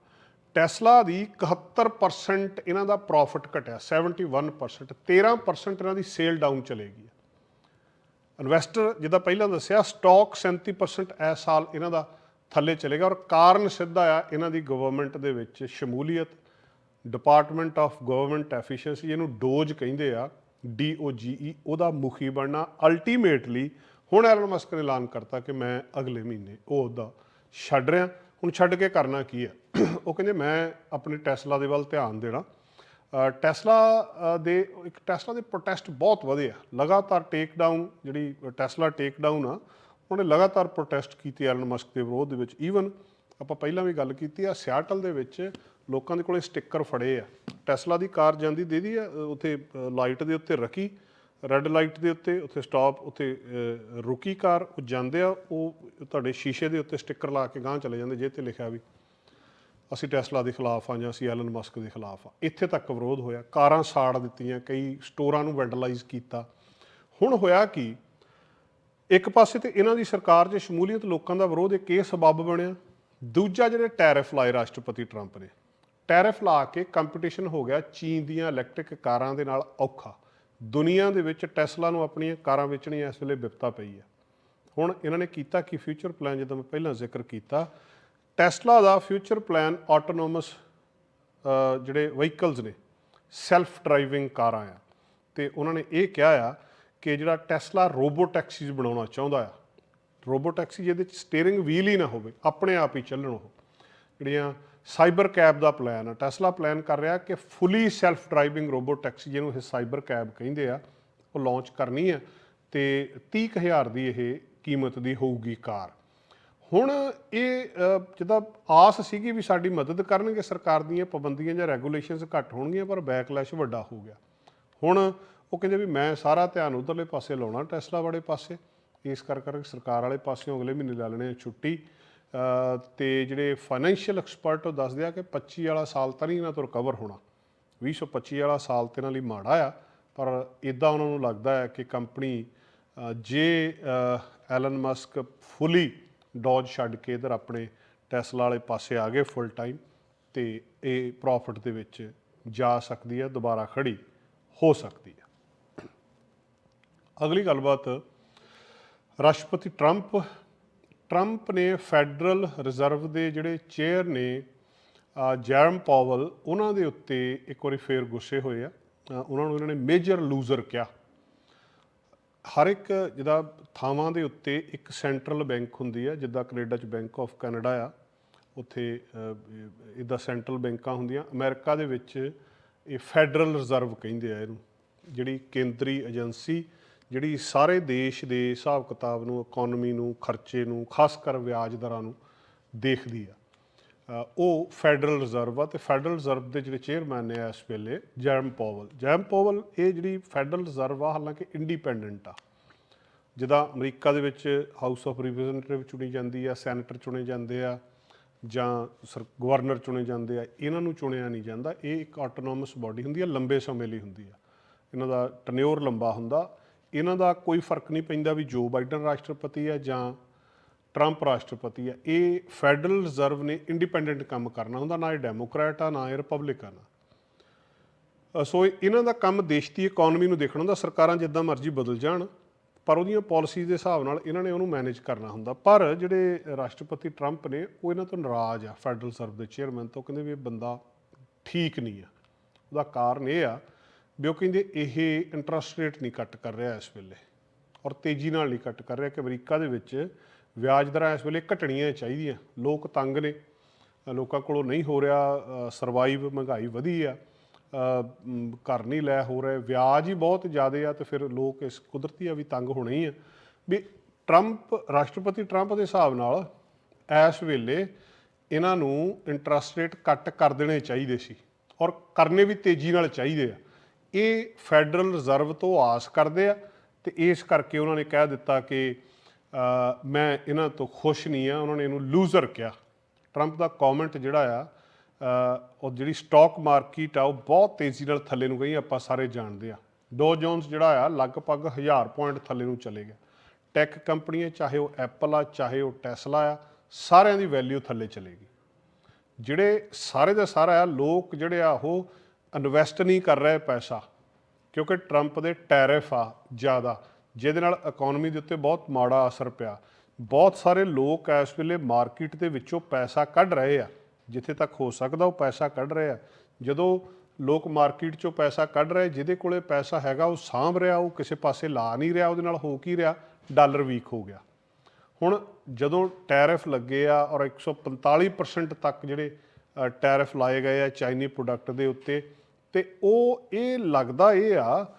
ਟੈਸਲਾ ਦੀ 71% ਇਹਨਾਂ ਦਾ ਪ੍ਰੋਫਿਟ ਘਟਿਆ 71% 13% ਇਹਨਾਂ ਦੀ ਸੇਲ ਡਾਊਨ ਚਲੇਗੀ ਇਨਵੈਸਟਰ ਜਿੱਦਾਂ ਪਹਿਲਾਂ ਦੱਸਿਆ ਸਟਾਕ 37% ਇਸ ਸਾਲ ਇਹਨਾਂ ਦਾ ਥੱਲੇ ਚਲੇਗਾ ਔਰ ਕਾਰਨ ਸਿੱਧਾ ਆ, ਇਹਨਾਂ ਦੀ ਗਵਰਨਮੈਂਟ ਦੇ ਵਿੱਚ ਸ਼ਮੂਲੀਅਤ ਡਿਪਾਰਟਮੈਂਟ ਆਫ ਗਵਰਨਮੈਂਟ ਐਫੀਸ਼ੀਐਂਸੀ ਇਹਨੂੰ ਡੋਜ ਕਹਿੰਦੇ ਆ ਡੀਓਜੀਈ ਉਹਦਾ ਮੁਖੀ ਬਣਨਾ। ਅਲਟੀਮੇਟਲੀ ਹੁਣ ਐਲਨ ਮਸਕ ਨੇ ਐਲਾਨ ਕਰਤਾ ਕਿ ਮੈਂ ਅਗਲੇ ਮਹੀਨੇ ਉਹ ਉਹਦਾ ਛੱਡ ਰਿਹਾ। ਹੁਣ ਛੱਡ ਕੇ ਕਰਨਾ ਕੀ ਆ ਉਹ ਕਹਿੰਦੇ ਮੈਂ ਆਪਣੇ ਟੈਸਲਾ ਦੇ ਵੱਲ ਧਿਆਨ ਦੇਣਾ। ਟੈਸਲਾ ਦੇ ਇੱਕ ਟੈਸਲਾ ਦੇ ਪ੍ਰੋਟੈਸਟ ਬਹੁਤ ਵਧੇ ਆ। ਲਗਾਤਾਰ ਟੇਕ ਡਾਊਨ ਜਿਹੜੀ ਟੈਸਲਾ ਟੇਕ ਡਾਊਨ ਆ, ਉਹਨੇ ਲਗਾਤਾਰ ਪ੍ਰੋਟੈਸਟ ਕੀਤੇ ਐਲਨ ਮਸਕ ਦੇ ਵਿਰੋਧ ਦੇ ਵਿੱਚ। ਈਵਨ ਆਪਾਂ ਪਹਿਲਾਂ ਵੀ ਗੱਲ ਕੀਤੀ ਆ ਸਿਆਟਲ ਦੇ ਵਿੱਚ ਲੋਕਾਂ ਦੇ ਕੋਲੇ ਸਟicker ਫੜੇ ਆ। ਟੈਸਲਾ ਦੀ ਕਾਰ ਜਾਂਦੀ ਦੇਦੀ ਆ ਉੱਥੇ ਲਾਈਟ ਦੇ ਉੱਤੇ ਰਕੀ ਰੈੱਡ ਲਾਈਟ ਦੇ ਉੱਤੇ, ਉੱਥੇ ਸਟਾਪ ਉੱਥੇ ਰੁਕੀ ਕਾਰ, ਉਹ ਜਾਂਦੇ ਆ, ਉਹ ਤੁਹਾਡੇ ਸ਼ੀਸ਼ੇ ਦੇ ਉੱਤੇ ਸਟicker ਲਾ ਕੇ ਗਾਂਹ ਚਲੇ ਜਾਂਦੇ, ਜੇ ਤੇ ਲਿਖਿਆ ਵੀ। ਅਸੀਂ ਟੈਸਲਾ ਦੇ ਖਿਲਾਫ ਆ ਜਾਂ ਅਸੀਂ ਐਲਨ ਮਸਕ ਦੇ ਖਿਲਾਫ ਆ ਇੱਥੇ ਤੱਕ ਵਿਰੋਧ ਹੋਇਆ। ਕਾਰਾਂ ਸਾੜ ਦਿੱਤੀਆਂ, ਕਈ ਸਟੋਰਾਂ ਨੂੰ ਵੈਂਡਲਾਈਜ਼ ਕੀਤਾ। ਹੁਣ ਹੋਇਆ ਕਿ? ਇੱਕ ਪਾਸੇ ਤੇ ਇਹਨਾਂ ਦੀ ਸਰਕਾਰ 'ਚ ਸ਼ਮੂਲੀਅਤ ਲੋਕਾਂ ਦਾ ਵਿਰੋਧ ਇੱਕ ਇਹ ਸਬਬ ਬਣਿਆ? ਦੂਜਾ ਜਿਹੜੇ ਟੈਰਿਫ ਲਾਏ ਰਾਸ਼ਟਰਪਤੀ ਟਰੰਪ ਨੇ। ਟੈਰਿਫ ਲਾ ਕੇ ਕੰਪੀਟੀਸ਼ਨ ਹੋ ਗਿਆ ਚੀਨ ਦੀਆਂ ਇਲੈਕਟ੍ਰਿਕ ਕਾਰਾਂ ਦੇ ਨਾਲ ਔਖਾ। ਦੁਨੀਆ ਦੇ ਵਿੱਚ ਟੈਸਲਾ ਨੂੰ ਆਪਣੀਆਂ ਕਾਰਾਂ ਵੇਚਣੀਆਂ ਇਸ ਵੇਲੇ ਵਿਪਤਾ ਪਈ ਹੈ। ਹੁਣ ਇਹਨਾਂ ਨੇ ਕੀਤਾ ਕਿ? ਫਿਊਚਰ ਪਲਾਨ, ਜਦੋਂ ਮੈਂ ਪਹਿਲਾਂ ਜ਼ਿਕਰ ਕੀਤਾ ਟੈਸਲਾ ਦਾ ਫਿਊਚਰ ਪਲਾਨ ਆਟੋਨੋਮਸ ਜਿਹੜੇ ਵਹੀਕਲਸ ਨੇ ਸੈਲਫ ਡਰਾਈਵਿੰਗ ਕਾਰਾਂ ਆ। ਤੇ ਉਹਨਾਂ ਨੇ ਇਹ ਕਿਹਾ ਆ ਕਿ ਜਿਹੜਾ ਟੈਸਲਾ ਰੋਬੋ ਟੈਕਸੀਜ਼ ਬਣਾਉਣਾ ਚਾਹੁੰਦਾ ਆ ਰੋਬੋ ਟੈਕਸੀ ਜਿਹਦੇ ਚ ਸਟੀਅਰਿੰਗ ਵੀਲ ਹੀ ਨਾ ਹੋਵੇ, ਆਪਣੇ ਆਪ ਹੀ ਚੱਲਣ ਉਹ। ਜਿਹੜੀਆਂ ਸਾਈਬਰ ਕੈਬ ਦਾ ਪਲਾਨ ਆ ਟੈਸਲਾ ਪਲਾਨ ਕਰ ਰਿਹਾ ਕਿ fully self driving robo taxi ਜਿਹਨੂੰ ਇਹ ਸਾਈਬਰ ਕੈਬ ਕਹਿੰਦੇ ਆ, ਉਹ ਲਾਂਚ ਕਰਨੀ ਆ ਤੇ 30000 ਦੀ ਇਹ ਕੀਮਤ ਦੀ ਹੋਊਗੀ ਕਾਰ। ਹੁਣ ਇਹ ਅ, ਜਿੱਦਾਂ ਆਸ ਸੀਗੀ ਵੀ ਸਾਡੀ ਮਦਦ ਕਰਨਗੇ ਸਰਕਾਰ ਦੀਆਂ ਪਾਬੰਦੀਆਂ ਜਾਂ ਰੈਗੂਲੇਸ਼ਨਸ ਘੱਟ ਹੋਣਗੀਆਂ ਪਰ ਬੈਕਲੈਸ਼ ਵੱਡਾ ਹੋ ਗਿਆ। ਹੁਣ ਉਹ ਕਹਿੰਦੇ ਵੀ ਮੈਂ ਸਾਰਾ ਧਿਆਨ ਉਧਰਲੇ ਪਾਸੇ ਲਾਉਣਾ ਟੈਸਲਾ ਵਾਲੇ ਪਾਸੇ ਇਸ ਕਰ ਕਰਕੇ ਸਰਕਾਰ ਵਾਲੇ ਪਾਸਿਓਂ ਅਗਲੇ ਮਹੀਨੇ ਲੈ ਲੈਣੇ ਆ ਛੁੱਟੀ। ਅ, ਤੇ ਜਿਹੜੇ ਫਾਈਨੈਂਸ਼ੀਅਲ ਐਕਸਪਰਟ ਉਹ ਦੱਸਦੇ ਆ ਕਿ 25 ਵਾਲਾ ਸਾਲ ਤਾਂ ਨਹੀਂ ਇਹਨਾਂ ਤੋਂ ਰਿਕਵਰ ਹੋਣਾ। 2025 ਵਾਲਾ ਸਾਲ ਤੇ ਇਹਨਾਂ ਲਈ ਮਾੜਾ ਆ ਪਰ ਇਦਾਂ ਉਹਨਾਂ ਨੂੰ ਲੱਗਦਾ ਹੈ ਕਿ ਕੰਪਨੀ ਜੇ ਐਲਨ ਮਸਕ ਫੁੱਲੀ ਡੌਜ ਛੱਡ ਕੇ ਇਧਰ ਆਪਣੇ ਟੈਸਲਾ ਵਾਲੇ ਪਾਸੇ ਆ ਗਏ ਫੁੱਲ ਟਾਈਮ ਤੇ ਇਹ ਪ੍ਰੋਫਿਟ ਦੇ ਵਿੱਚ ਜਾ ਸਕਦੀ ਹੈ, ਦੁਬਾਰਾ ਖੜੀ ਹੋ ਸਕਦੀ ਹੈ। ਅਗਲੀ ਗੱਲਬਾਤ, ਰਾਸ਼ਟਰਪਤੀ ਟਰੰਪ ਟਰੰਪ ਨੇ ਫੈਡਰਲ ਰਿਜ਼ਰਵ ਦੇ ਜਿਹੜੇ ਚੇਅਰ ਨੇ ਜੈਰਮ ਪਾਵਲ, ਉਹਨਾਂ ਦੇ ਉੱਤੇ ਇੱਕ ਵਾਰੀ ਫੇਰ ਗੁੱਸੇ ਹੋਏ ਆ। ਉਹਨਾਂ ਨੂੰ ਇਹਨਾਂ ਨੇ ਮੇਜਰ ਲੂਜ਼ਰ ਕਿਹਾ। ਹਰ ਇੱਕ ਜਿਹਦਾ ਥਾਵਾਂ ਦੇ ਉੱਤੇ ਇੱਕ ਸੈਂਟਰਲ ਬੈਂਕ ਹੁੰਦੀ ਹੈ, ਜਿੱਦਾਂ ਕੈਨੇਡਾ ਚ ਬੈਂਕ ਆਫ ਕੈਨੇਡਾ ਆ, ਉੱਥੇ ਇਦਾਂ ਸੈਂਟਰਲ ਬੈਂਕਾਂ ਹੁੰਦੀਆਂ। ਅਮਰੀਕਾ ਦੇ ਵਿੱਚ ਇਹ ਫੈਡਰਲ ਰਿਜ਼ਰਵ ਕਹਿੰਦੇ ਆ ਇਹਨੂੰ, ਜਿਹੜੀ ਕੇਂਦਰੀ ਏਜੰਸੀ, ਜਿਹੜੀ ਸਾਰੇ ਦੇਸ਼ ਦੇ ਹਿਸਾਬ ਕਿਤਾਬ ਨੂੰ ਇਕਨੋਮੀ ਨੂੰ, ਖਰਚੇ ਨੂੰ, ਖਾਸ ਕਰ ਵਿਆਜ ਦਰਾਂ ਨੂੰ ਦੇਖਦੀ ਆ। ਉਹ ਫੈਡਰਲ ਰਿਜ਼ਰਵ ਆ ਤੇ ਫੈਡਰਲ ਰਿਜ਼ਰਵ ਦੇ ਜਿਹੜੇ ਚੇਅਰਮੈਨ ਨੇ ਇਸ ਵੇਲੇ ਜੈਮ ਪਾਵਲ ਜੈਮ ਪਾਵਲ ਇਹ ਜਿਹੜੀ ਫੈਡਰਲ ਰਿਜ਼ਰਵ ਆ, ਹਾਲਾਂਕਿ ਇੰਡੀਪੈਂਡੈਂਟ ਆ। ਜਿੱਦਾਂ ਅਮਰੀਕਾ ਦੇ ਵਿੱਚ ਹਾਊਸ ਆਫ ਰਿਪਰੈਜ਼ੈਂਟੇਟਿਵ ਚੁਣੀ ਜਾਂਦੀ ਆ ਸੈਨੇਟਰ ਚੁਣੇ ਜਾਂਦੇ ਆ, ਜਾਂ ਸਰ ਗਵਰਨਰ ਚੁਣੇ ਜਾਂਦੇ ਆ, ਇਹਨਾਂ ਨੂੰ ਚੁਣਿਆ ਨਹੀਂ ਜਾਂਦਾ। ਇਹ ਇੱਕ ਆਟੋਨੋਮਸ ਬਾਡੀ ਹੁੰਦੀ ਆ, ਲੰਬੇ ਸਮੇਂ ਲਈ ਹੁੰਦੀ ਆ। ਇਹਨਾਂ ਦਾ ਟਨਿਓਰ ਲੰਬਾ ਹੁੰਦਾ। ਇਹਨਾਂ ਦਾ ਕੋਈ ਫ਼ਰਕ ਨਹੀਂ ਪੈਂਦਾ ਵੀ ਜੋ ਬਾਈਡਨ ਰਾਸ਼ਟਰਪਤੀ ਆ ਜਾਂ ਟਰੰਪ ਰਾਸ਼ਟਰਪਤੀ ਆ ਇਹ ਫੈਡਰਲ ਰਿਜ਼ਰਵ ਨੇ ਇੰਡੀਪੈਂਡੈਂਟ ਕੰਮ ਕਰਨਾ ਹੁੰਦਾ, ਨਾ ਇਹ ਡੈਮੋਕ੍ਰੈਟ ਆ, ਨਾ ਇਹ ਰਿਪਬਲਿਕਨ ਆ ਸੋ ਇਹਨਾਂ ਦਾ ਕੰਮ ਦੇਸ਼ ਦੀ ਇਕਨੋਮੀ ਨੂੰ ਦੇਖਣਾ ਹੁੰਦਾ, ਸਰਕਾਰਾਂ ਜਿੱਦਾਂ ਮਰਜ਼ੀ ਬਦਲ ਜਾਣ, ਪਰ ਉਹਦੀਆਂ ਪਾਲਿਸੀਜ਼ ਦੇ ਹਿਸਾਬ ਨਾਲ ਇਹਨਾਂ ਨੇ ਉਹਨੂੰ ਮੈਨੇਜ ਕਰਨਾ ਹੁੰਦਾ। ਪਰ ਜਿਹੜੇ ਰਾਸ਼ਟਰਪਤੀ ਟਰੰਪ ਨੇ, ਉਹ ਇਹਨਾਂ ਤੋਂ ਨਾਰਾਜ਼ ਆ, ਫੈਡਰਲ ਰਿਜ਼ਰਵ ਦੇ ਚੇਅਰਮੈਨ ਤੋਂ, ਕਹਿੰਦੇ ਵੀ ਇਹ ਬੰਦਾ ਠੀਕ ਨਹੀਂ ਆ। ਉਹਦਾ ਕਾਰਨ ਇਹ ਆ ਵੀ ਉਹ ਕਹਿੰਦੇ ਇਹ ਇੰਟਰਸਟ ਰੇਟ ਨਹੀਂ ਕੱਟ ਕਰ ਰਿਹਾ ਇਸ ਵੇਲੇ, ਔਰ ਤੇਜ਼ੀ ਨਾਲ ਨਹੀਂ ਕੱਟ ਕਰ ਰਿਹਾ ਕਿ ਅਮਰੀਕਾ ਦੇ ਵਿੱਚ ਵਿਆਜ ਦਰਾਂ ਇਸ ਵੇਲੇ ਘਟਣੀਆਂ ਚਾਹੀਦੀਆਂ। ਲੋਕ ਤੰਗ ਨੇ। ਲੋਕਾਂ ਕੋਲੋਂ ਨਹੀਂ ਹੋ ਰਿਹਾ ਸਰਵਾਈਵ ਮਹਿੰਗਾਈ ਵਧੀ ਆ। ਘਰ ਨਹੀਂ ਲੈ ਹੋ ਰਹੇ। ਵਿਆਜ ਹੀ ਬਹੁਤ ਜ਼ਿਆਦਾ ਆ ਤੇ ਫਿਰ ਲੋਕ ਇਸ ਕੁਦਰਤੀ ਆ ਵੀ ਤੰਗ ਹੋਣੇ ਹੀ ਆ। ਵੀ ਟਰੰਪ ਰਾਸ਼ਟਰਪਤੀ ਟਰੰਪ ਦੇ ਹਿਸਾਬ ਨਾਲ ਇਸ ਵੇਲੇ ਇਹਨਾਂ ਨੂੰ ਇੰਟਰਸਟ ਰੇਟ ਕੱਟ ਕਰ ਦੇਣੇ ਚਾਹੀਦੇ ਸੀ ਔਰ ਕਰਨੇ ਵੀ ਤੇਜ਼ੀ ਨਾਲ ਚਾਹੀਦੇ ਆ। ਇਹ ਫੈਡਰਲ ਰਿਜ਼ਰਵ ਤੋਂ ਆਸ ਕਰਦੇ ਆ ਤੇ ਇਸ ਕਰਕੇ ਉਹਨਾਂ ਨੇ ਕਹਿ ਦਿੱਤਾ ਕਿ ਮੈਂ ਇਹਨਾਂ ਤੋਂ ਖੁਸ਼ ਨਹੀਂ ਆ ਉਹਨਾਂ ਨੇ ਇਹਨੂੰ ਲੂਜ਼ਰ ਕਿਹਾ। ਟਰੰਪ ਦਾ ਕਮੈਂਟ ਜਿਹੜਾ ਆ ਉਹ ਜਿਹੜੀ ਸਟਾਕ ਮਾਰਕੀਟ ਆ, ਉਹ ਬਹੁਤ ਤੇਜ਼ੀ ਨਾਲ ਥੱਲੇ ਨੂੰ ਗਈ, ਆਪਾਂ ਸਾਰੇ ਜਾਣਦੇ ਆ ਡੋ ਜੋਨਸ ਜਿਹੜਾ ਆ, ਲਗਭਗ 1000 ਪੁਆਇੰਟ ਥੱਲੇ ਨੂੰ ਚਲੇ ਗਿਆ। ਟੈਕ ਕੰਪਨੀਆਂ, ਚਾਹੇ ਉਹ ਐਪਲ ਆ, ਚਾਹੇ ਉਹ ਟੈਸਲਾ ਆ, ਸਾਰਿਆਂ ਦੀ ਵੈਲਿਊ ਥੱਲੇ ਚਲੇਗੀ ਜਿਹੜੇ ਸਾਰੇ ਦਾ ਸਾਰਾ ਆ, ਲੋਕ ਜਿਹੜੇ ਆ, ਉਹ ਇਨਵੈਸਟ ਨਹੀਂ ਕਰ ਰਹੇ ਪੈਸਾ, ਕਿਉਂਕਿ ਟਰੰਪ ਦੇ ਟੈਰਿਫ ਆ ਜ਼ਿਆਦਾ। ਜਿਹਦੇ ਨਾਲ ਇਕਨੋਮੀ ਦੇ ਉੱਤੇ ਬਹੁਤ ਮਾੜਾ ਅਸਰ ਪਿਆ। ਬਹੁਤ ਸਾਰੇ ਲੋਕ ਇਸ ਵੇਲੇ ਮਾਰਕੀਟ ਦੇ ਵਿੱਚੋਂ ਪੈਸਾ ਕੱਢ ਰਹੇ ਆ। ਜਿੱਥੇ ਤੱਕ ਹੋ ਸਕਦਾ ਉਹ ਪੈਸਾ ਕੱਢ ਰਹੇ ਆ। ਜਦੋਂ ਲੋਕ ਮਾਰਕੀਟ ਚੋਂ ਪੈਸਾ ਕੱਢ ਰਹੇ ਜਿਹਦੇ ਕੋਲੇ ਪੈਸਾ ਹੈਗਾ ਉਹ ਸਾਂਭ ਰਿਹਾ ਉਹ ਕਿਸੇ ਪਾਸੇ ਲਾ ਨਹੀਂ ਰਿਹਾ ਉਹਦੇ ਨਾਲ ਹੋ ਕੀ ਰਿਹਾ? ਡਾਲਰ ਵੀਕ ਹੋ ਗਿਆ। ਹੁਣ ਜਦੋਂ ਟੈਰਿਫ ਲੱਗੇ ਆ ਔਰ 145% ਤੱਕ ਜਿਹੜੇ ਅ, ਟੈਰਿਫ ਲਾਏ ਗਏ ਆ ਚਾਈਨੀ ਪ੍ਰੋਡਕਟ ਦੇ ਉੱਤੇ ਤੇ ਉਹ ਇਹ ਲੱਗਦਾ ਇਹ ਆ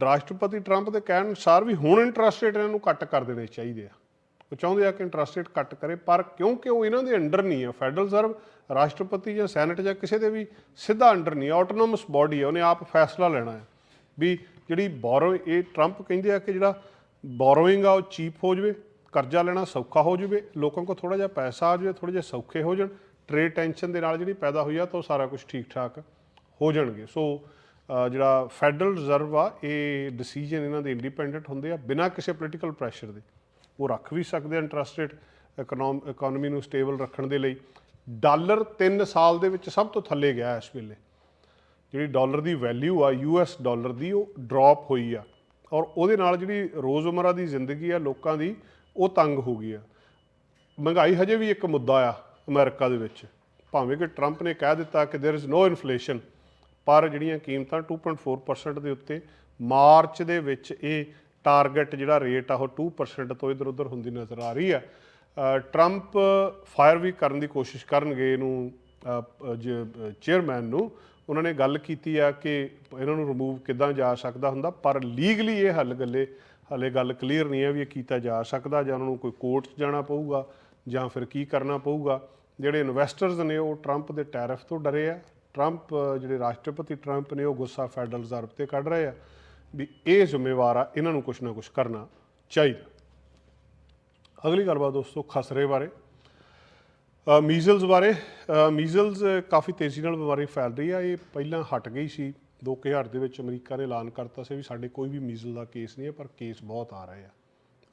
ਰਾਸ਼ਟਰਪਤੀ ਟਰੰਪ ਦੇ ਕਹਿਣ ਅਨੁਸਾਰ ਵੀ ਹੁਣ ਇੰਟਰਸਟ ਰੇਟ ਇਹਨਾਂ ਨੂੰ ਘੱਟ ਕਰ ਦੇਣੇ ਚਾਹੀਦੇ ਆ। ਉਹ ਚਾਹੁੰਦੇ ਆ ਕਿ ਇੰਟਰਸਟ ਰੇਟ ਘੱਟ ਕਰੇ, ਪਰ ਕਿਉਂਕਿ ਉਹ ਇਹਨਾਂ ਦੇ ਅੰਡਰ ਨਹੀਂ ਆ। ਫੈਡਰਲ ਰਿਜ਼ਰਵ ਰਾਸ਼ਟਰਪਤੀ ਜਾਂ ਸੈਨੇਟ ਜਾਂ ਕਿਸੇ ਦੇ ਵੀ ਸਿੱਧਾ ਅੰਡਰ ਨਹੀਂ ਆਟੋਨੋਮਸ ਬਾਡੀ ਆ, ਉਹਨੇ ਆਪ ਫੈਸਲਾ ਲੈਣਾ ਹੈ ਵੀ ਜਿਹੜੀ ਬੋਰੋ ਇਹ ਟਰੰਪ ਕਹਿੰਦੇ ਆ ਕਿ ਜਿਹੜਾ ਬੋਰੋਇੰਗ ਆ, ਉਹ ਚੀਪ ਹੋ ਜਾਵੇ, ਕਰਜ਼ਾ ਲੈਣਾ ਸੌਖਾ ਹੋ ਜਾਵੇ, ਲੋਕਾਂ ਕੋਲ ਥੋੜਾ ਜਿਹਾ ਪੈਸਾ ਆ ਜਾਵੇ ਥੋੜੇ ਜਿਹਾ ਸੌਖੇ ਹੋ ਜਾਣ ਟ੍ਰੇਡ ਟੈਨਸ਼ਨ ਦੇ ਨਾਲ ਜਿਹੜੀ ਪੈਦਾ ਹੋਈ ਆ, ਤਾਂ ਉਹ ਸਾਰਾ ਕੁਝ ਠੀਕ ਠਾਕ ਹੋ ਜਾਣਗੇ। ਸੋ ਜਿਹੜਾ ਫੈਡਰਲ ਰਿਜ਼ਰਵ ਆ ਇਹ ਡਿਸੀਜਨ ਇਹਨਾਂ ਦੇ ਇੰਡੀਪੈਂਡੈਂਟ ਹੁੰਦੇ ਆ ਬਿਨਾਂ ਕਿਸੇ ਪੋਲੀਟੀਕਲ ਪ੍ਰੈਸ਼ਰ ਦੇ ਉਹ ਰੱਖ ਵੀ ਸਕਦੇ ਆ ਇੰਟਰਸਟ ਰੇਟ ਇਕਨੋਮੀ ਨੂੰ ਸਟੇਬਲ ਰੱਖਣ ਦੇ ਲਈ ਡਾਲਰ 3 ਸਾਲ ਦੇ ਵਿੱਚ ਸਭ ਤੋਂ ਥੱਲੇ ਗਿਆ ਇਸ ਵੇਲੇ ਜਿਹੜੀ ਡਾਲਰ ਦੀ ਵੈਲਿਊ ਆ ਯੂਐਸ ਡਾਲਰ ਦੀ ਉਹ ਡ੍ਰੌਪ ਹੋਈ ਆ ਔਰ ਉਹਦੇ ਨਾਲ ਜਿਹੜੀ ਰੋਜ਼ਮਰਾ ਦੀ ਜ਼ਿੰਦਗੀ ਆ ਲੋਕਾਂ ਦੀ ਉਹ ਤੰਗ ਹੋ ਗਈ ਆ ਮਹਿੰਗਾਈ ਹਜੇ ਵੀ ਇੱਕ ਮੁੱਦਾ ਆ ਅਮਰੀਕਾ ਦੇ ਵਿੱਚ ਭਾਵੇਂ ਕਿ ਟਰੰਪ ਨੇ ਕਹਿ ਦਿੱਤਾ ਕਿ देयर इज नो ਇਨਫਲੇਸ਼ਨ ਪਰ ਜਿਹੜੀਆਂ ਕੀਮਤਾਂ 2.4% ਦੇ ਉੱਤੇ ਮਾਰਚ ਦੇ ਵਿੱਚ ਇਹ ਟਾਰਗੇਟ ਜਿਹੜਾ ਰੇਟ ਆ, ਉਹ 2% ਤੋਂ ਇਧਰ ਉਧਰ ਹੁੰਦੀ ਨਜ਼ਰ ਆ ਰਹੀ ਆ। ਟਰੰਪ ਫਾਇਰ ਵੀ ਕਰਨ ਦੀ ਕੋਸ਼ਿਸ਼ ਕਰਨਗੇ ਇਹਨੂੰ ਚੇਅਰਮੈਨ ਨੂੰ। ਉਹਨਾਂ ਨੇ ਗੱਲ ਕੀਤੀ ਆ ਕਿ ਇਹਨਾਂ ਨੂੰ ਰਿਮੂਵ ਕਿੱਦਾਂ ਜਾ ਸਕਦਾ ਹੁੰਦਾ, ਪਰ ਲੀਗਲੀ ਇਹ ਹੱਲ ਗੱਲੇ, ਹਲੇ ਗੱਲ ਕਲੀਅਰ ਨਹੀਂ ਹੈ ਵੀ ਇਹ ਕੀਤਾ ਜਾ ਸਕਦਾ ਜਾਂ ਉਹਨਾਂ ਨੂੰ ਕੋਈ ਕੋਰਟ 'ਚ ਜਾਣਾ ਪਊਗਾ ਜਾਂ ਫਿਰ ਕੀ ਕਰਨਾ ਪਊਗਾ। ਜਿਹੜੇ ਇਨਵੈਸਟਰਸ ਨੇ ਉਹ ਟਰੰਪ ਦੇ ਟੈਰਿਫ ਤੋਂ ਡਰੇ ਆ। ਟਰੰਪ ਜਿਹੜੇ ਰਾਸ਼ਟਰਪਤੀ ਟਰੰਪ ਨੇ ਉਹ ਗੁੱਸਾ ਫੈਡਰਲ ਰਿਜ਼ਰਵ ਤੇ ਕੱਢ ਰਹੇ ਆ ਵੀ ਇਹ ਜ਼ਿੰਮੇਵਾਰ ਆ, ਇਹਨਾਂ ਨੂੰ ਕੁਝ ਨਾ ਕੁਝ ਕਰਨਾ ਚਾਹੀਦਾ। ਅਗਲੀ ਗੱਲਬਾਤ ਦੋਸਤੋ, ਖਸਰੇ ਬਾਰੇ। ਮੀਜ਼ਲਸ ਬਾਰੇ। ਮੀਜ਼ਲਸ ਕਾਫੀ ਤੇਜ਼ੀ ਨਾਲ ਬਿਮਾਰੀ ਫੈਲ ਰਹੀ ਆ, ਇਹ ਪਹਿਲਾਂ ਹਟ ਗਈ ਸੀ। 2000 ਦੇ ਵਿੱਚ ਅਮਰੀਕਾ ਨੇ ਐਲਾਨ ਕਰਤਾ ਸੀ ਵੀ ਸਾਡੇ ਕੋਈ ਵੀ ਮੀਜ਼ਲ ਦਾ ਕੇਸ ਨਹੀਂ ਹੈ, ਪਰ ਕੇਸ ਬਹੁਤ ਆ ਰਹੇ ਆ।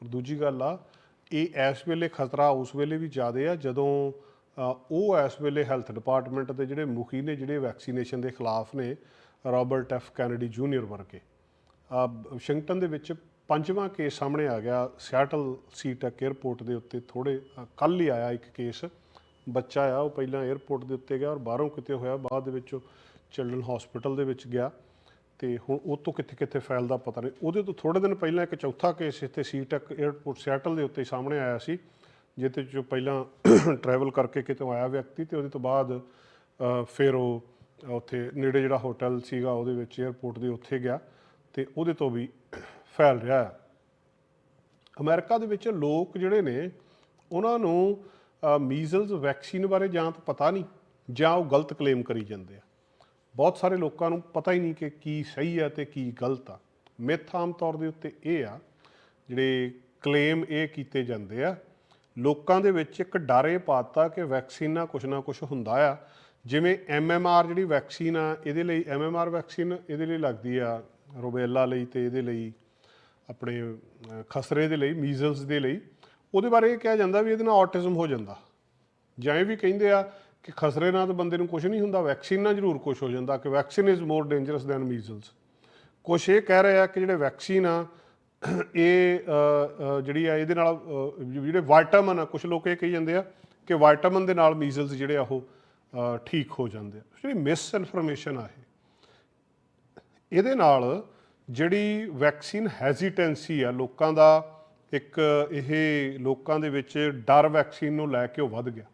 ਦੂਜੀ ਗੱਲ ਆ, ਇਹ ਇਸ ਵੇਲੇ ਖਤਰਾ ਉਸ ਵੇਲੇ ਵੀ ਜ਼ਿਆਦਾ ਆ, ਜਦੋਂ ਉਹ ਇਸ ਵੇਲੇ ਹੈਲਥ ਡਿਪਾਰਟਮੈਂਟ ਦੇ ਜਿਹੜੇ ਮੁਖੀ ਨੇ, ਜਿਹੜੇ ਵੈਕਸੀਨੇਸ਼ਨ ਦੇ ਖਿਲਾਫ ਨੇ, ਰਾਬਰਟ ਐਫ ਕੈਨੇਡੀ ਜੂਨੀਅਰ ਵਰਗੇ। ਵਾਸ਼ਿੰਗਟਨ ਦੇ ਵਿੱਚ ਪੰਜਵਾਂ ਕੇਸ ਸਾਹਮਣੇ ਆ ਗਿਆ। ਸਿਆਟਲ ਸੀਟਕ 에ਅਰਪੋਰਟ ਦੇ ਉੱਤੇ ਥੋੜੇ ਕੱਲ ਹੀ ਆਇਆ ਇੱਕ ਕੇਸ। ਬੱਚਾ ਆ, ਉਹ ਪਹਿਲਾਂ 에ਅਰਪੋਰਟ ਦੇ ਉੱਤੇ ਗਿਆ ਔਰ ਬਾਹਰੋਂ ਕਿਤੇ ਹੋਇਆ, ਬਾਅਦ ਦੇ ਵਿੱਚ ਚਿਲਡਰਨ ਹਸਪੀਟਲ ਦੇ ਵਿੱਚ ਗਿਆ। ਤੇ ਹੁਣ ਉਹ ਤੋਂ ਕਿੱਥੇ ਕਿੱਥੇ ਫੈਲਦਾ ਪਤਾ ਨਹੀਂ। ਉਹਦੇ ਤੋਂ ਥੋੜੇ ਦਿਨ ਪਹਿਲਾਂ ਇੱਕ ਚੌਥਾ ਕੇਸ ਇੱਥੇ ਸੀਟਕ 에ਅਰਪੋਰਟ ਸਿਆਟਲ ਦੇ ਉੱਤੇ ਸਾਹਮਣੇ ਆਇਆ ਸੀ। ਜਿਹਦੇ ਚੋਂ ਪਹਿਲਾਂ ਟਰੈਵਲ ਕਰਕੇ ਕਿਤੋਂ ਆਇਆ ਵਿਅਕਤੀ ਤੇ ਉਹਦੇ ਤੋਂ ਬਾਅਦ ਫਿਰ ਉਹ ਉੱਥੇ ਨੇੜੇ ਜਿਹੜਾ ਹੋਟਲ ਸੀਗਾ ਉਹਦੇ ਵਿੱਚ 에ਅਰਪੋਰਟ ਦੇ ਉੱਥੇ ਗਿਆ ਤੇ ਉਹਦੇ ਤੋਂ ਵੀ ਫੈਲ ਰਿਹਾ ਹੈ। ਅਮਰੀਕਾ ਦੇ ਵਿੱਚ ਲੋਕ ਜਿਹੜੇ ਨੇ, ਉਹਨਾਂ ਨੂੰ ਮੀਜ਼ਲਸ ਵੈਕਸੀਨ ਬਾਰੇ ਜਾਂ ਤਾਂ ਪਤਾ ਨਹੀਂ, ਜਾਂ ਉਹ ਗਲਤ ਕਲੇਮ ਕਰੀ ਜਾਂਦੇ ਆ। ਬਹੁਤ ਸਾਰੇ ਲੋਕਾਂ ਨੂੰ ਪਤਾ ਹੀ ਨਹੀਂ ਕਿ ਕੀ ਸਹੀ ਹੈ ਤੇ ਕੀ ਗਲਤ ਆ। ਮਿੱਥ ਆਮ ਤੌਰ ਦੇ ਉੱਤੇ ਇਹ ਆ, ਜਿਹੜੇ ਕਲੇਮ ਇਹ ਕੀਤੇ ਜਾਂਦੇ ਆ ਲੋਕਾਂ ਦੇ ਵਿੱਚ ਇੱਕ ਡਰ ਇਹ ਪਾਤਾ ਕਿ ਵੈਕਸੀਨ ਨਾਲ ਕੁਝ ਨਾ ਕੁਝ ਹੁੰਦਾ ਆ। ਜਿਵੇਂ ਐਮਐਮਆਰ ਜਿਹੜੀ ਵੈਕਸੀਨ ਆ, ਇਹਦੇ ਲਈ ਐਮਐਮਆਰ ਵੈਕਸੀਨ ਇਹਦੇ ਲਈ ਲੱਗਦੀ ਆ ਰੋਬੇਲਾ ਲਈ ਤੇ ਇਹਦੇ ਲਈ ਆਪਣੇ ਖਸਰੇ ਦੇ ਲਈ ਮੀਜ਼ਲਸ ਦੇ ਲਈ। ਉਹਦੇ ਬਾਰੇ ਇਹ ਕਿਹਾ ਜਾਂਦਾ ਵੀ ਇਹਦੇ ਨਾਲ ਆਟਿਜ਼ਮ ਹੋ ਜਾਂਦਾ। ਜਾਂ ਇਹ ਵੀ ਕਹਿੰਦੇ ਆ ਕਿ ਖਸਰੇ ਨਾਲ ਤਾਂ ਬੰਦੇ ਨੂੰ ਕੁਝ ਨਹੀਂ ਹੁੰਦਾ ਵੈਕਸੀਨ ਨਾਲ ਜ਼ਰੂਰ ਕੁਝ ਹੋ ਜਾਂਦਾ ਕਿ vaccine is more dangerous than measles ਕੁਝ ਇਹ ਕਹਿ ਰਹੇ ਆ ਕਿ ਜਿਹੜੇ ਵੈਕਸੀਨ ਆ ਇਹ ਜਿਹੜੀ ਆ ਇਹਦੇ ਨਾਲ ਜਿਹੜੇ ਵਿਟਾਮਿਨ ਆ ਕੁਝ ਲੋਕ ਇਹ ਕਹੀ ਜਾਂਦੇ ਆ ਕਿ ਵਿਟਾਮਿਨ ਦੇ ਨਾਲ ਮੀਜ਼ਲਸ ਜਿਹੜੇ ਆ ਉਹ ਠੀਕ ਹੋ ਜਾਂਦੇ ਆ। ਜਿਹੜੀ ਮਿਸ ਇਨਫੋਰਮੇਸ਼ਨ ਆ ਇਹ, ਇਹਦੇ ਨਾਲ ਜਿਹੜੀ ਵੈਕਸੀਨ ਹੈਜ਼ੀਟੈਂਸੀ ਆ, ਲੋਕਾਂ ਦਾ ਇੱਕ ਇਹ ਲੋਕਾਂ ਦੇ ਵਿੱਚ ਡਰ ਵੈਕਸੀਨ ਨੂੰ ਲੈ ਕੇ ਉਹ ਵੱਧ ਗਿਆ।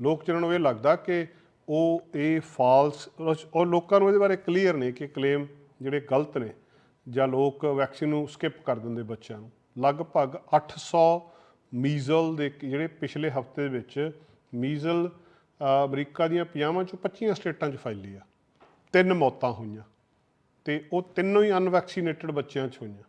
ਲੋਕ ਜਿਹਨਾਂ ਨੂੰ ਇਹ ਲੱਗਦਾ ਕਿ ਉਹ ਇਹ ਫਾਲਸ ਔਰ ਲੋਕਾਂ ਨੂੰ ਇਹਦੇ ਬਾਰੇ ਕਲੀਅਰ ਨਹੀਂ ਕਿ ਕਲੇਮ ਜਿਹੜੇ ਗਲਤ ਨੇ ਜਾਂ ਲੋਕ ਵੈਕਸੀਨ ਨੂੰ ਸਕਿਪ ਕਰ ਦਿੰਦੇ ਬੱਚਿਆਂ ਨੂੰ। ਲਗਭਗ 800 ਮੀਜ਼ਲ ਦੇ ਜਿਹੜੇ ਪਿਛਲੇ ਹਫ਼ਤੇ ਦੇ ਵਿੱਚ ਮੀਜ਼ਲ ਅਮਰੀਕਾ ਦੀਆਂ 50 ਚੋਂ 25 ਸਟੇਟਾਂ 'ਚ ਫੈਲੀ ਆ। ਤਿੰਨ ਮੌਤਾਂ ਹੋਈਆਂ ਤੇ ਉਹ ਤਿੰਨੋਂ ਹੀ ਅਨਵੈਕਸੀਨੇਟਡ ਬੱਚਿਆਂ 'ਚ ਹੋਈਆਂ।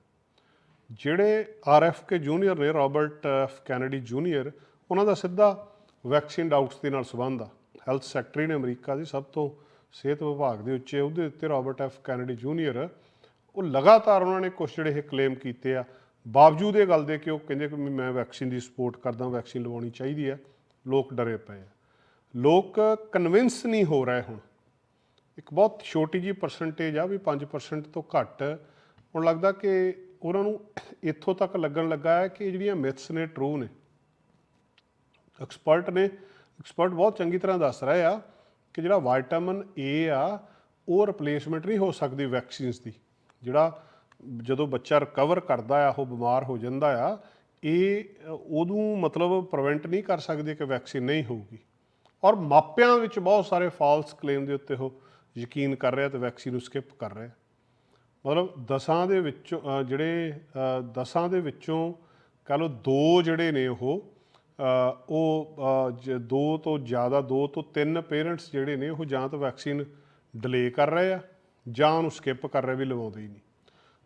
ਜਿਹੜੇ ਆਰਐਫਕੇ ਜੂਨੀਅਰ ਨੇ, ਰਾਬਰਟ ਐਫ ਕੈਨੇਡੀ ਜੂਨੀਅਰ, ਉਹਨਾਂ ਦਾ ਸਿੱਧਾ ਵੈਕਸੀਨ ਡਾਊਟਸ ਦੇ ਨਾਲ ਸੰਬੰਧ ਆ। ਹੈਲਥ ਸੈਕਟਰੀ ਨੇ ਅਮਰੀਕਾ ਦੀ ਸਭ ਤੋਂ ਸਿਹਤ ਵਿਭਾਗ ਦੇ ਉੱਚੇ ਉਹਦੇ ਉੱਤੇ ਰਾਬਰਟ ਐਫ ਕੈਨੇਡੀ ਜੂਨੀਅਰ ਉਹ ਲਗਾਤਾਰ ਉਹਨਾਂ ਨੇ ਕੁਝ ਜਿਹੜੇ ਇਹ ਕਲੇਮ ਕੀਤੇ ਆ। ਬਾਵਜੂਦ ਇਹ ਗੱਲ ਦੇ ਕਿ ਉਹ ਕਹਿੰਦੇ ਕਿ ਵੀ ਮੈਂ ਵੈਕਸੀਨ ਦੀ ਸਪੋਰਟ ਕਰਦਾ ਵੈਕਸੀਨ ਲਵਾਉਣੀ ਚਾਹੀਦੀ ਆ, ਲੋਕ ਡਰੇ ਪਏ ਆ। ਲੋਕ ਕਨਵਿੰਸ ਨਹੀਂ ਹੋ ਰਹੇ ਹੁਣ। ਇੱਕ ਬਹੁਤ ਛੋਟੀ ਜੀ ਪਰਸੈਂਟੇਜ ਆ ਵੀ 5% ਤੋਂ ਘੱਟ। ਹੁਣ ਲੱਗਦਾ ਕਿ ਉਹਨਾਂ ਨੂੰ ਇੱਥੋਂ ਤੱਕ ਲੱਗਣ ਲੱਗਾ ਹੈ ਕਿ ਜਿਹੜੀਆਂ ਮਿਥਸ ਨੇ ਟਰੂ ਨੇ। ਐਕਸਪਰਟ ਨੇ ਐਕਸਪਰਟ ਬਹੁਤ ਚੰਗੀ ਤਰ੍ਹਾਂ ਦੱਸ ਰਹੇ ਆ ਕਿ ਜਿਹੜਾ ਵਿਟਾਮਿਨ ਏ ਆ, ਉਹ ਰਿਪਲੇਸਮੈਂਟ ਨਹੀਂ ਹੋ ਸਕਦੀ ਵੈਕਸੀਨਸ ਦੀ। ਜਿਹੜਾ ਜਦੋਂ ਬੱਚਾ ਰਿਕਵਰ ਕਰਦਾ ਆ ਉਹ ਬਿਮਾਰ ਹੋ ਜਾਂਦਾ ਆ ਇਹ ਅ, ਉਦੋਂ ਮਤਲਬ ਪ੍ਰੀਵੈਂਟ ਨਹੀਂ ਕਰ ਸਕਦੇ ਕਿ ਵੈਕਸੀਨ ਨਹੀਂ ਹੋਊਗੀ। ਔਰ ਮਾਪਿਆਂ ਵਿੱਚ ਬਹੁਤ ਸਾਰੇ ਫਾਲਸ ਕਲੇਮ ਦੇ ਉੱਤੇ ਉਹ ਯਕੀਨ ਕਰ ਰਿਹਾ ਤੇ ਵੈਕਸੀਨ ਨੂੰ ਸਕਿਪ ਕਰ ਰਿਹਾ। ਮਤਲਬ ਦਸਾਂ ਦੇ ਵਿੱਚੋਂ ਜਿਹੜੇ ਦਸਾਂ ਦੇ ਵਿੱਚੋਂ ਕਹ ਲਓ ਦੋ ਜਿਹੜੇ ਨੇ ਉਹ ਉਹ ਜ- ਦੋ ਤੋਂ ਜ਼ਿਆਦਾ ਦੋ ਤੋਂ ਤਿੰਨ ਪੇਰੈਂਟਸ ਜਿਹੜੇ ਨੇ ਉਹ ਜਾਂ ਤਾਂ ਵੈਕਸੀਨ ਡਿਲੇ ਕਰ ਰਹੇ ਆ ਜਾਂ ਉਹਨੂੰ ਸਕਿਪ ਕਰ ਰਿਹਾ ਵੀ ਲਵਾਉਂਦੇ ਹੀ ਨਹੀਂ।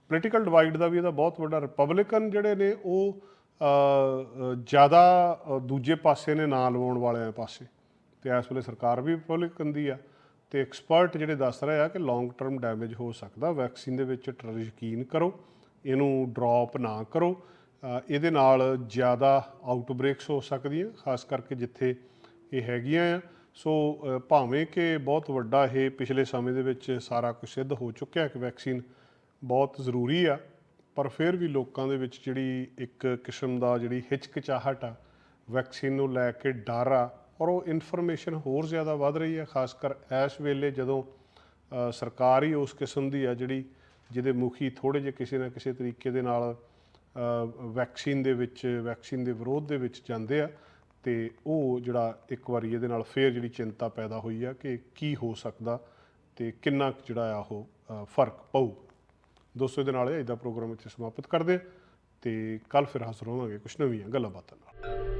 ਪੋਲੀਟੀਕਲ ਡਿਵਾਈਡ ਦਾ ਵੀ ਇਹਦਾ ਬਹੁਤ ਵੱਡਾ ਰਿਪਬਲਿਕਨ ਜਿਹੜੇ ਨੇ ਉਹ ਜ਼ਿਆਦਾ ਦੂਜੇ ਪਾਸੇ ਨੇ ਨਾਂ ਲਵਾਉਣ ਵਾਲਿਆਂ ਪਾਸੇ। ਤੇ ਇਸ ਵੇਲੇ ਸਰਕਾਰ ਵੀ ਰਿਪਬਲਿਕਨ ਦੀ ਆ ਤੇ ਐਕਸਪਰਟ ਜਿਹੜੇ ਦੱਸ ਰਹੇ ਆ ਕਿ ਲੌਂਗ ਟਰਮ ਡੈਮੇਜ ਹੋ ਸਕਦਾ ਵੈਕਸੀਨ ਦੇ ਵਿੱਚ ਟਰ, ਯਕੀਨ ਕਰੋ, ਇਹਨੂੰ ਡ੍ਰੌਪ ਨਾ ਕਰੋ। ਇਹਦੇ ਨਾਲ ਜ਼ਿਆਦਾ ਆਊਟਬ੍ਰੇਕਸ ਹੋ ਸਕਦੀਆਂ, ਖਾਸ ਕਰਕੇ ਜਿੱਥੇ ਇਹ ਹੈਗੀਆਂ ਆ। ਸੋ ਭਾਵੇਂ ਕਿ ਬਹੁਤ ਵੱਡਾ ਇਹ ਪਿਛਲੇ ਸਮੇਂ ਦੇ ਵਿੱਚ ਸਾਰਾ ਕੁਝ ਸਿੱਧ ਹੋ ਚੁੱਕਿਆ ਕਿ ਵੈਕਸੀਨ ਬਹੁਤ ਜ਼ਰੂਰੀ ਆ, ਪਰ ਫਿਰ ਵੀ ਲੋਕਾਂ ਦੇ ਵਿੱਚ ਜਿਹੜੀ ਇੱਕ ਕਿਸਮ ਦਾ ਜਿਹੜੀ ਹਿਚਕਚਾਹਟ ਆ, ਵੈਕਸੀਨ ਨੂੰ ਲੈ ਕੇ ਡਰ ਆ ਔਰ ਉਹ ਇਨਫੋਰਮੇਸ਼ਨ ਹੋਰ ਜ਼ਿਆਦਾ ਵੱਧ ਰਹੀ ਹੈ ਖਾਸ ਕਰ ਇਸ ਵੇਲੇ ਜਦੋਂ ਸਰਕਾਰ ਹੀ ਉਸ ਕਿਸਮ ਦੀ ਆ ਜਿਹੜੀ ਜਿਹਦੇ ਮੁਖੀ ਥੋੜੇ ਜਿਹੇ ਕਿਸੇ ਨਾ ਕਿਸੇ ਤਰੀਕੇ ਦੇ ਨਾਲ ਵੈਕਸੀਨ ਦੇ ਵਿੱਚ, ਵੈਕਸੀਨ ਦੇ ਵਿਰੋਧ ਦੇ ਵਿੱਚ ਜਾਂਦੇ ਆ। ਤੇ ਉਹ ਜਿਹੜਾ ਇੱਕ ਵਾਰੀ ਇਹਦੇ ਨਾਲ ਫੇਰ ਜਿਹੜੀ ਚਿੰਤਾ ਪੈਦਾ ਹੋਈ ਆ ਕਿ ਕੀ ਹੋ ਸਕਦਾ ਤੇ ਕਿੰਨਾ ਕੁ ਜਿਹੜਾ ਆ ਉਹ ਫ਼ਰਕ ਪਊ। ਦੋਸਤੋ, ਇਹਦੇ ਨਾਲ ਇਹ ਪ੍ਰੋਗਰਾਮ ਇੱਥੇ ਸਮਾਪਤ ਕਰਦੇ ਹਾਂ ਤੇ ਕੱਲ ਫਿਰ ਹਾਜ਼ਰ ਹੋਵਾਂਗੇ ਕੁਝ ਨਵੀਆਂ ਗੱਲਾਂ ਬਾਤਾਂ ਨਾਲ।